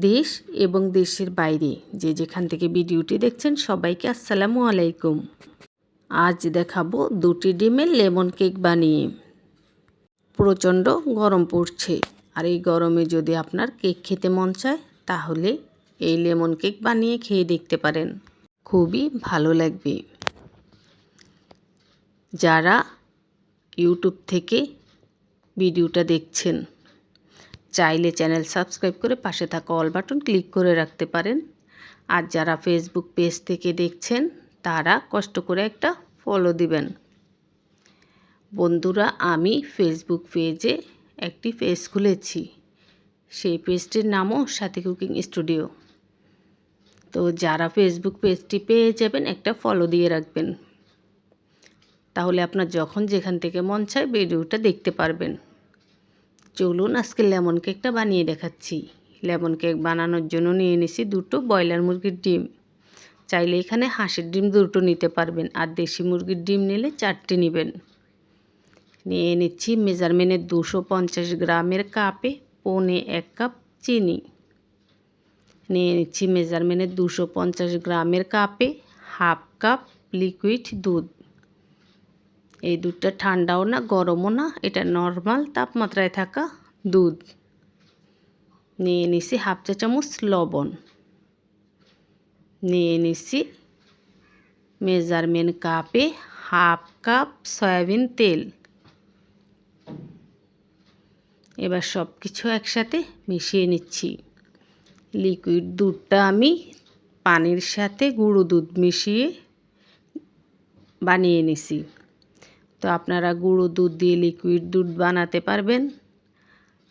দেশ এবং দেশের বাইরে। যে যেখান থেকে ভিডিওটি দেখছেন, সবাইকে আসসালামু আলাইকুম। আজ দেখাবো দুটি ডিমের লেমন কেক বানিয়ে। প্রচণ্ড গরম পড়ছে। আর এই গরমে যদি আপনার কেক খেতে মন চায়, তাহলে এই লেমন কেক বানিয়ে খেয়ে দেখতে পারেন। খুবই ভালো লাগবে। যারা ইউটিউব থেকে ভিডিওটা দেখছেন চাইলে চ্যানেল সাবস্ক্রাইব করে পাশে থাকা অল বাটন ক্লিক করে রাখতে পারেন। আর যারা ফেসবুক পেজ থেকে দেখছেন, তারা কষ্ট করে একটা ফলো দিবেন। বন্ধুরা, আমি ফেসবুক পেজে একটি পেজ খুলেছি। সেই পেজটির নামও সাথী কুকিং স্টুডিও। তো যারা ফেসবুক পেজটি পেয়ে যাবেন, একটা ফলো দিয়ে রাখবেন। তাহলে আপনার যখন যেখান থেকে মন চায় ভিডিওটা দেখতে পারবেন। চলুন, আজকে লেমন কেকটা বানিয়ে দেখাচ্ছি। লেমন কেক বানানোর জন্য নিয়ে নিছি দুটো ব্রয়লার মুরগির ডিম। চাইলে এখানে হাঁসের ডিম দুটো নিতে পারবেন আর দেশি মুরগির ডিম নিলে চারটে নেবেন। নিয়ে নিচ্ছি মেজারমেন্টের দুশো পঞ্চাশ গ্রামের কাপে পৌনে এক কাপ চিনি। নিয়ে নিচ্ছি মেজারমেন্টের দুশো পঞ্চাশ গ্রামের কাপে হাফ কাপ লিকুইড দুধ। এই দুধটা ঠান্ডাও না, গরমও না, এটা নর্মাল তাপমাত্রায় থাকা দুধ। নিয়ে নিছি হাফ চা চামচ লবণ। নিয়ে নিছি মেজারমেন্ট কাপে হাফ কাপ সয়াবিন তেল। এবার সব কিছু একসাথে মিশিয়ে নিচ্ছি। লিকুইড দুধটা আমি পানির সাথে গুঁড়ো দুধ মিশিয়ে বানিয়ে নিছি। তো আপনারা গুঁড়ো দুধ দিয়ে লিকুইড দুধ বানাতে পারবেন।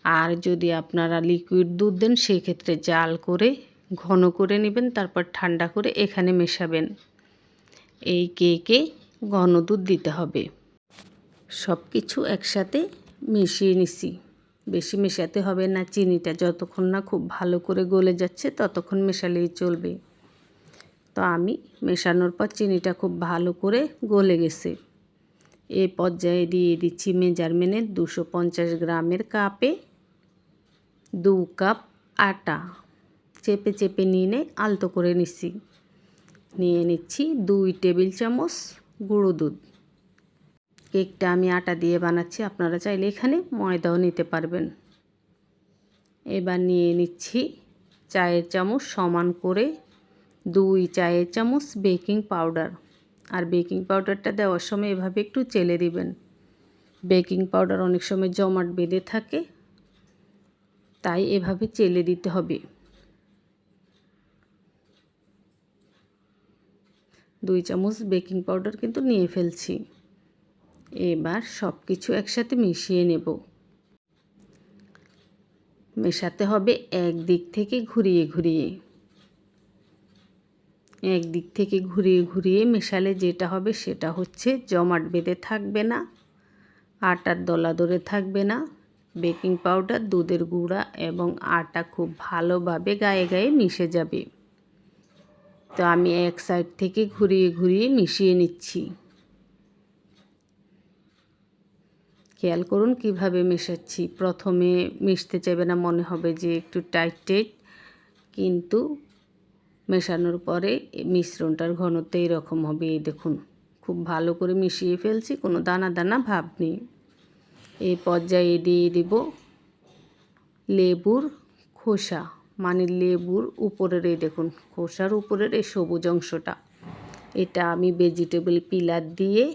আর যদি আপনারা লিকুইড দুধ দেন, সেক্ষেত্রে জাল করে, ঘন করে নেবেন, তারপর ঠান্ডা করে এখানে মেশাবেন। এই কেকে ঘন দুধ দিতে হবে। সব কিছু একসাথে মিশিয়ে নিছি। বেশি মেশাতে হবে না, চিনিটা যতক্ষণ না খুব ভালো করে গলে যাচ্ছে, ততক্ষণ মেশালেই চলবে। তো আমি মেশানোর পর চিনিটা খুব ভালো করে গলে গেছে। এ পর্যায়ে দিয়ে দিচ্ছি মেজারমেন্টের দুশো পঞ্চাশ গ্রামের কাপে দু কাপ আটা। চেপে চেপে নিয়ে আলতো করে নিচ্ছি। নিয়ে নিচ্ছি দুই টেবিল চামচ গুঁড়ো দুধ। কেকটা আমি আটা দিয়ে বানাচ্ছি, আপনারা চাইলে এখানে ময়দাও নিতে পারবেন। এবার নিয়ে নিচ্ছি চায়ের চামচ সমান করে দুই চায়ের চামচ বেকিং পাউডার। বেকিং পাউডারটা দেওয়ার সময় এভাবে একটু চেলে দিবেন। বেকিং পাউডার অনেক সময় জমাট বেঁধে থাকে, তাই এভাবে চেলে দিতে হবে। দুই চামচ বেকিং পাউডার কিন্তু নিয়ে ফেলছি। এবার সব কিছু একসাথে মিশিয়ে নেব। মেশাতে হবে এক দিক থেকে ঘুরিয়ে ঘুরিয়ে। একদিক থেকে ঘুরিয়ে ঘুরিয়ে মেশালে যেটা হবে সেটা হচ্ছে জমাট বেঁধে থাকবে না, আটার দলা ধরে থাকবে না, বেকিং পাউডার, দুধের গুঁড়া এবং আটা খুব ভালোভাবে গায়ে গায়ে মিশে যাবে। তো আমি এক সাইড থেকে ঘুরিয়ে ঘুরিয়ে মিশিয়ে নিচ্ছি। খেয়াল করুন কীভাবে মেশাচ্ছি। প্রথমে মিশতে চাইবে না, মনে হবে যে একটু টাইট টাইট কিন্তু মেশানোর পরে মিশ্রণটার ঘনত্ব এরকম হবে, এই দেখুন। খুব ভালো করে মিশিয়ে ফেলছি, কোনো দানা দানা ভাব নেই। এই পর্যায়ে দিয়ে দিব লেবুর খোসা মানে লেবুর উপরের, এই দেখুন, খোসার উপরের এই সবুজ অংশটা। এটা আমি ভেজিটেবল পিলার দিয়ে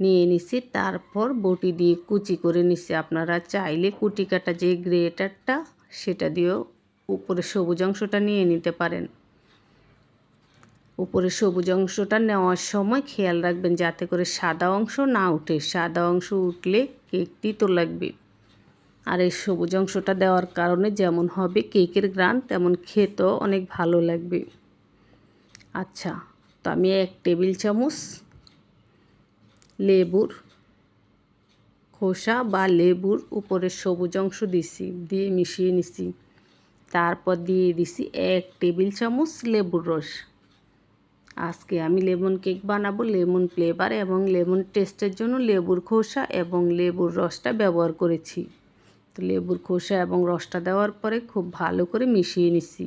নিয়ে নিছি, তারপর বটি দিয়ে কুচি করে নিছি। আপনারা চাইলে কুটি কাটা যে গ্রেটারটা সেটা দিয়েও উপরে সবুজ অংশটা নিয়ে নিতে পারেন। উপরে সবুজ অংশটা নেওয়ার সময় খেয়াল রাখবেন যাতে করে সাদা অংশ না উঠে। সাদা অংশ উঠলে কেকটি তো লাগবে। আর এই সবুজ অংশটা দেওয়ার কারণে যেমন হবে কেকের গ্রান তেমন খেতেও অনেক ভালো লাগবে। আচ্ছা তো আমি এক টেবিল চামচ লেবুর খোসা বা লেবুর উপরে সবুজ অংশ দিছি, দিয়ে মিশিয়ে নিছি। তারপর দিয়ে দিছি এক টেবিল চামচ লেবুর রস। আজকে আমি লেমন কেক বানাবো, লেমন ফ্লেভার এবং লেমন টেস্টের জন্য লেবুর খোসা এবং লেবুর রসটা ব্যবহার করেছি। তো লেবুর খোসা এবং রসটা দেওয়ার পরে খুব ভালো করে মিশিয়ে নিছি।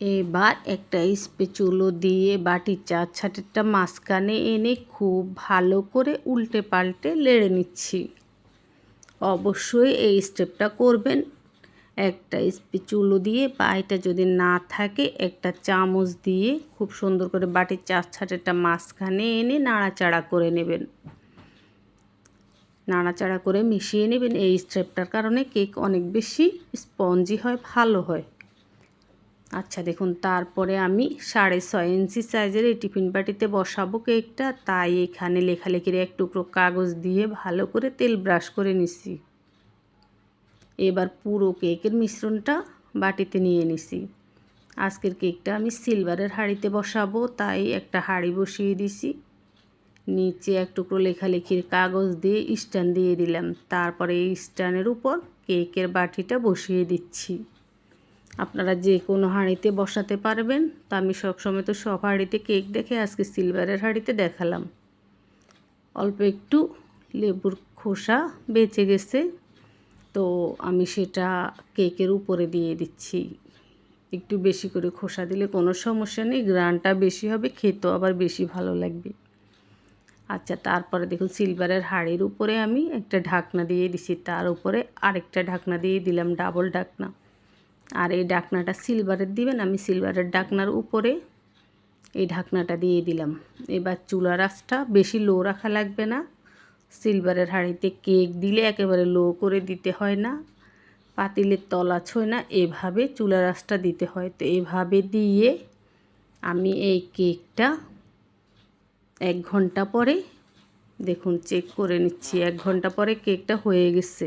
এবার একটা স্পেচুলো দিয়ে বাটির চার ছাটেরটা মাঝখানে এনে খুব ভালো করে উল্টে পাল্টে লেড়ে নিচ্ছি। অবশ্যই এই স্টেপটা করবেন একটা স্পিচুলো দিয়ে বা এটা যদি না থাকে, একটা চামচ দিয়ে খুব সুন্দর করে বাটির চার ছাটেরটা মাঝখানে এনে নাড়াচাড়া করে নেবেন। নাড়াচাড়া করে মিশিয়ে নেবেন। এই স্টেপটার কারণে কেক অনেক বেশি স্পঞ্জি হয়, ভালো হয়। আচ্ছা দেখুন, তারপরে আমি সাড়ে ছয় ইঞ্চি সাইজের এই টিফিন বাটিতে বসাবো কেকটা। তাই এখানে লেখালেখির এক টুকরো কাগজ দিয়ে ভালো করে তেল ব্রাশ করে নিছি। এবার পুরো কেকের মিশ্রণটা বাটিতে নিয়ে নিছি। আজকের কেকটা আমি সিলভারের হাঁড়িতে বসাবো, তাই একটা হাঁড়ি বসিয়ে দিছি। নিচে এক টুকরো লেখালেখির কাগজ দিয়ে স্ট্যান্ড দিয়ে দিলাম। তারপরে এই স্ট্যান্ডের উপর কেকের বাটিটা বসিয়ে দিচ্ছি। আপনারা যে কোনো হাঁড়িতে বসাতে পারবেন। তা আমি সবসময় তো সব হাঁড়িতে কেক দেখে আজকে সিলভারের হাঁড়িতে দেখালাম। অল্প একটু লেবুর খোসা বেঁচে গেছে। তো আমি সেটা কেকের উপরে দিয়ে দিচ্ছি। একটু বেশি করে খোসা দিলে কোনো সমস্যা নেই, গ্রানটা বেশি হবে, খেতেও আবার বেশি ভালো লাগবে। আচ্ছা তারপরে দেখুন, সিলভারের হাড়ির উপরে আমি একটা ঢাকনা দিয়ে দিছি, তার উপরে আরেকটা ঢাকনা দিয়ে দিলাম, ডাবল ঢাকনা। আর এই ঢাকনাটা সিলভারের দিবেন, আমি সিলভারের ঢাকনার উপরে এই ঢাকনাটা দিয়ে দিলাম। এবার চুলা রাসটা বেশি লো রাখা লাগবে না। সিলভারের হাঁড়িতে কেক দিলে একেবারে লো করে দিতে হয় না, পাতিলের তলা ছয় না, এভাবে চুলা রাসটা দিতে হয়। তো এভাবে দিয়ে আমি এই কেকটা এক ঘণ্টা পরে, দেখুন চেক করে নিচ্ছি, এক ঘণ্টা পরে কেকটা হয়ে গেছে।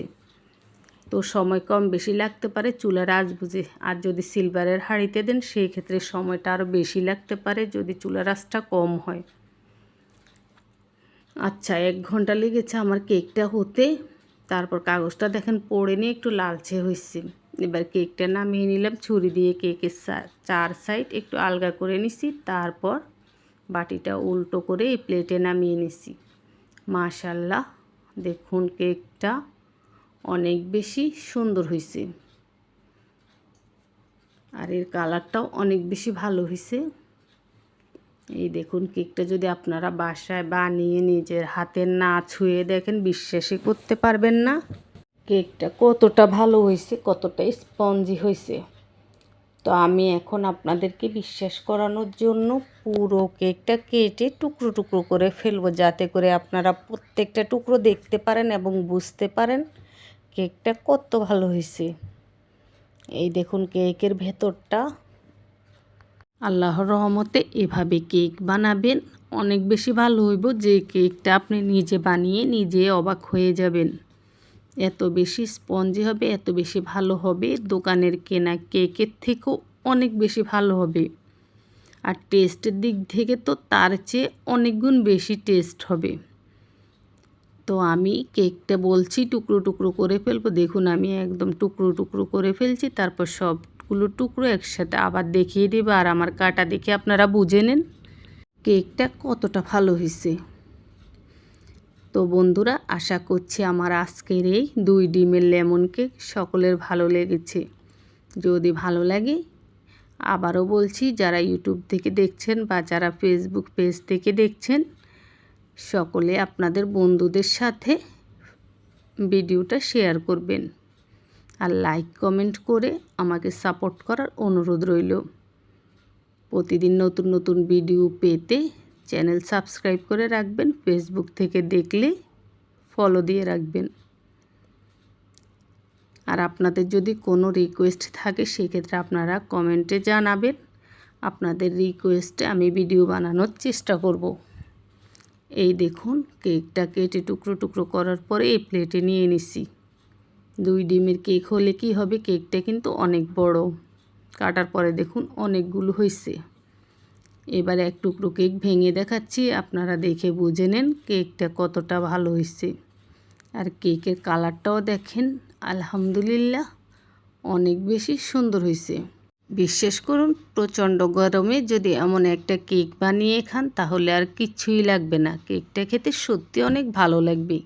তো সময় কম বেশি লাগতে পারে চুলার আজ বুঝে, আর যদি সিলভারের হাঁড়িতে দেন সেই ক্ষেত্রে সময়টা আরও বেশি লাগতে পারে যদি চুলার আঁচটা কম হয়। আচ্ছা এক ঘণ্টা লেগেছে আমার কেকটা হতে। তারপর কাগজটা দেখেন পড়ে নিয়ে একটু লালচে হয়েছে। এবার কেকটা নামিয়ে নিলাম, ছুরি দিয়ে কেকের চার সাইড একটু আলগা করে নিছি। তারপর বাটিটা উল্টো করে এই প্লেটে নামিয়ে নিছি। মাশাল্লাহ, দেখুন কেকটা অনেক বেশি সুন্দর হয়েছে। আর এর কালারটাও অনেক বেশি ভালো হয়েছে। এই দেখুন কেকটা যদি আপনারা বাসায় বানিয়ে নিজের হাতে না ছুঁয়ে দেখেন, বিশ্বাসই করতে পারবেন না। কেকটা কতটা ভালো হয়েছে, কতটা স্পঞ্জি হয়েছে। তো আমি এখন আপনাদেরকে বিশ্বাস করানোর জন্য পুরো কেকটা কেটে টুকরো টুকরো করে ফেলব, যাতে করে আপনারা প্রত্যেকটা টুকরো দেখতে পারেন এবং বুঝতে পারেন কেকটা কত ভালো হয়েছে। এই দেখুন কেকের ভেতরটা আল্লাহর রহমতে এভাবে কেক বানাবেন, অনেক বেশি ভালো হইব যে কেকটা আপনি নিজে বানিয়ে নিজে অবাক হয়ে যাবেন। এত বেশি স্পঞ্জি হবে, এত বেশি ভালো হবে, দোকানের কেনা কেকের থেকেও অনেক বেশি ভালো হবে। আর টেস্টের দিক থেকে তো তার চেয়ে অনেক গুণ বেশি টেস্ট হবে। তো আমি কেকটা বলছি, টুকরো টুকরো করে ফেলব। দেখুন, আমি একদম টুকরো টুকরো করে ফেলছি, তারপর সবগুলো টুকরো একসাথে আবার দেখিয়ে দেবো আর আমার কাটা দেখে আপনারা বুঝে নেন। কেকটা কতটা ভালো হয়েছে। তো বন্ধুরা, আশা করছি আমার আজকের এই দুই ডিমের লেমন কেক সকলের ভালো লেগেছে। যদি ভালো লাগে, আবারও বলছি, যারা ইউটিউব থেকে দেখছেন বা যারা ফেসবুক পেজ থেকে দেখছেন, সকলে আপনাদের বন্ধুদের সাথে ভিডিওটা শেয়ার করবেন। আর লাইক কমেন্ট করে আমাকে সাপোর্ট করার অনুরোধ রইল। প্রতিদিন নতুন নতুন ভিডিও পেতে চ্যানেল সাবস্ক্রাইব করে রাখবেন ফেসবুক থেকে দেখলে ফলো দিয়ে রাখবেন। আর আপনাদের যদি কোনো রিকোয়েস্ট থাকে, সেক্ষেত্রে আপনারা কমেন্টে জানাবেন। আপনাদের রিকোয়েস্টে আমি ভিডিও বানানোর চেষ্টা করব। এই দেখুন কেকটা কেটে টুকরো টুকরো করার পরে এই প্লেটে নিয়ে নিছি। দুই ডিমের কেক হলে কি হবে? কেকটা কিন্তু অনেক বড়। কাটার পরে দেখুন অনেকগুলো হয়েছে এবার এক টুকরো কেক ভেঙে দেখাচ্ছি, আপনারা দেখে বুঝে নেন কেকটা কতটা ভালো হয়েছে আর কেকের কালারটাও দেখেন, আলহামদুলিল্লাহ অনেক বেশি সুন্দর হয়েছে বিশ্বাস করুন, প্রচণ্ড গরমে যদি এমন একটা কেক বানিয়ে খান তাহলে আর কিচ্ছুই লাগবে না। কেকটা খেতে সত্যি অনেক ভালো লাগবে।